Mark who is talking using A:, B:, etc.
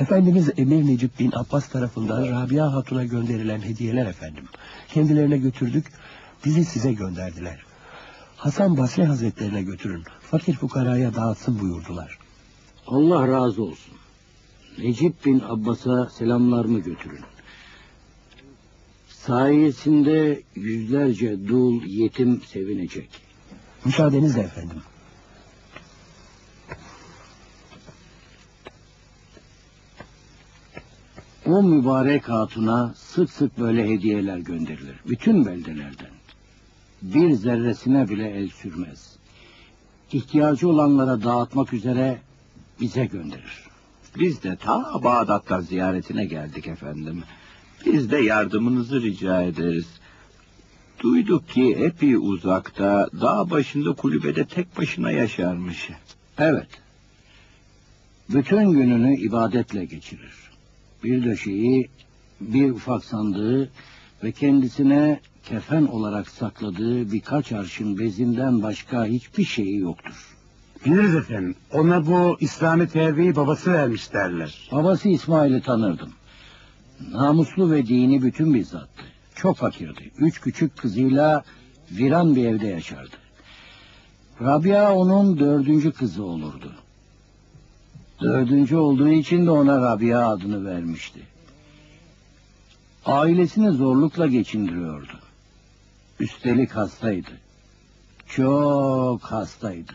A: Efendimiz Emir Necip bin Abbas tarafından Rabia Hatun'a gönderilen hediyeler efendim. Kendilerine götürdük, bizi size gönderdiler. Hasan Basri Hazretlerine götürün, fakir fukaraya dağıtsın buyurdular.
B: Allah razı olsun. Necip bin Abbas'a selamlarımı götürün. Sayesinde yüzlerce dul yetim sevinecek.
A: Müsaadenizle efendim.
B: O mübarek hatuna sık sık böyle hediyeler gönderilir. Bütün beldelerden. Bir zerresine bile el sürmez. İhtiyacı olanlara dağıtmak üzere bize gönderir.
C: Biz de ta Bağdat'tan ziyaretine geldik efendim. Biz de yardımınızı rica ederiz. Duyduk ki epey uzakta, dağ başında kulübede tek başına yaşarmış.
B: Evet. Bütün gününü ibadetle geçirir. Bir döşeği, bir ufak sandığı ve kendisine kefen olarak sakladığı birkaç arşın bezinden başka hiçbir şeyi yoktur.
D: Biliriz efendim. Ona bu İslami terbiyeyi babası vermiş derler.
B: Babası İsmail'i tanırdım. Namuslu ve dini bütün bir zattı. Çok fakirdi. Üç küçük kızıyla viran bir evde yaşardı. Rabia onun dördüncü kızı olurdu. Dördüncü olduğu için de ona Rabia adını vermişti. Ailesini zorlukla geçindiriyordu. Üstelik hastaydı. Çok hastaydı.